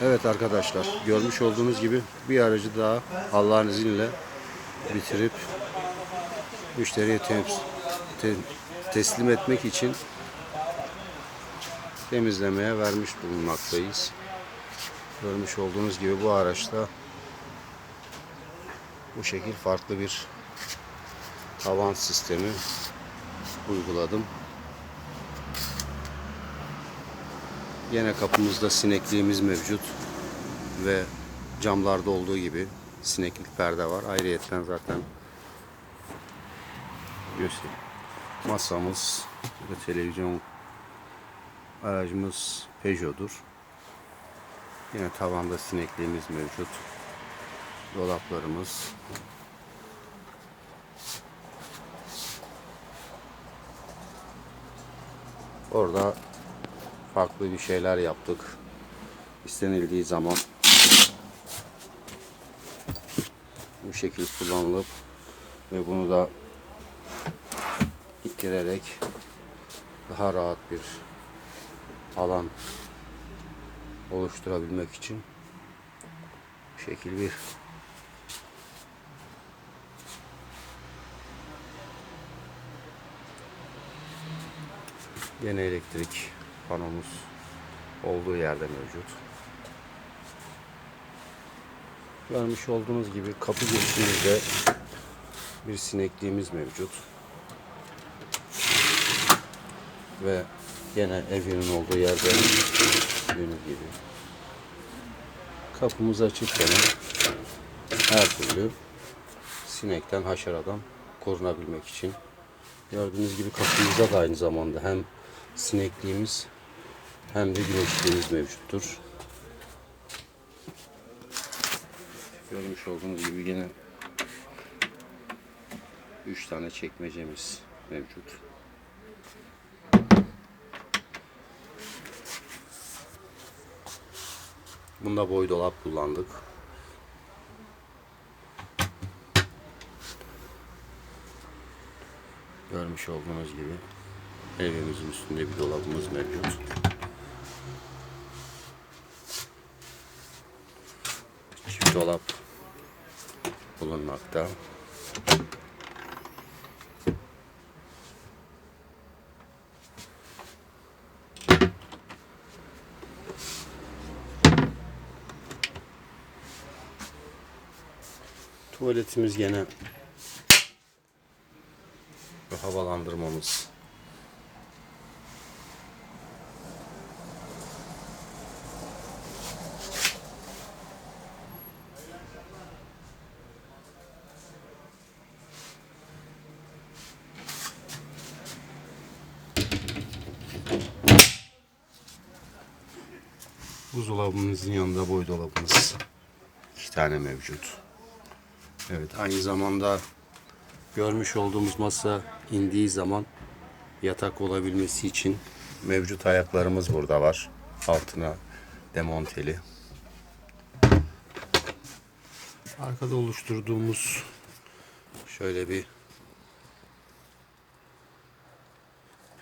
Evet arkadaşlar görmüş olduğunuz gibi bir aracı daha Allah'ın izniyle bitirip müşteriye teslim etmek için temizlemeye vermiş bulunmaktayız. Görmüş olduğunuz gibi bu araçta bu şekil farklı bir tavan sistemi uyguladım. Yine kapımızda sinekliğimiz mevcut ve camlarda olduğu gibi sineklik perde var. Ayrıyeten zaten göstereyim. Masamız ve televizyon aracımız Peugeot'dur. Yine tavanda sinekliğimiz mevcut. Dolaplarımız. Orada farklı bir şeyler yaptık. İstenildiği zaman bu şekilde kullanılıp ve bunu da ittirerek daha rahat bir alan oluşturabilmek için şekil bir Yine elektrik panomuz olduğu yerde mevcut. Görmüş olduğunuz gibi kapı girişimizde bir sinekliğimiz mevcut. Ve yine evinin olduğu yerde gördüğünüz gibi kapımız açıkken her türlü sinekten, haşeradan korunabilmek için gördüğünüz gibi kapımızda da aynı zamanda hem sinekliğimiz hem de güneşliğimiz mevcuttur. Görmüş olduğunuz gibi yine 3 tane çekmecemiz mevcut. Bunda boy dolap kullandık. Görmüş olduğunuz gibi evimizin üstünde bir dolabımız mevcut. Çift dolap bulunmakta. Tuvaletimiz gene havalandırmamız. Buzdolabımızın yanında boy dolabımız. iki tane mevcut. Evet aynı zamanda görmüş olduğumuz masa indiği zaman yatak olabilmesi için mevcut ayaklarımız burada var. Altına demonteli. Arkada oluşturduğumuz şöyle bir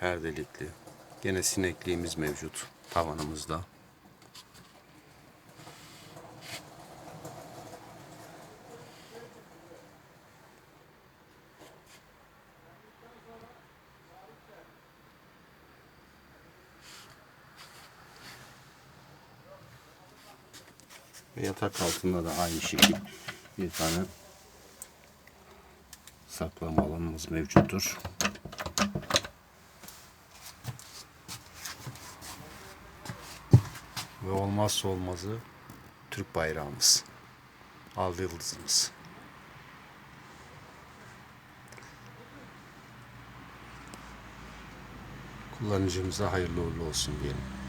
perdelikli. Gene sinekliğimiz mevcut tavanımızda. Yatak altında da aynı şekilde bir tane saklama alanımız mevcuttur. Ve olmazsa olmazı Türk bayrağımız. Al yıldızımız. Kullanıcımıza hayırlı uğurlu olsun diyelim.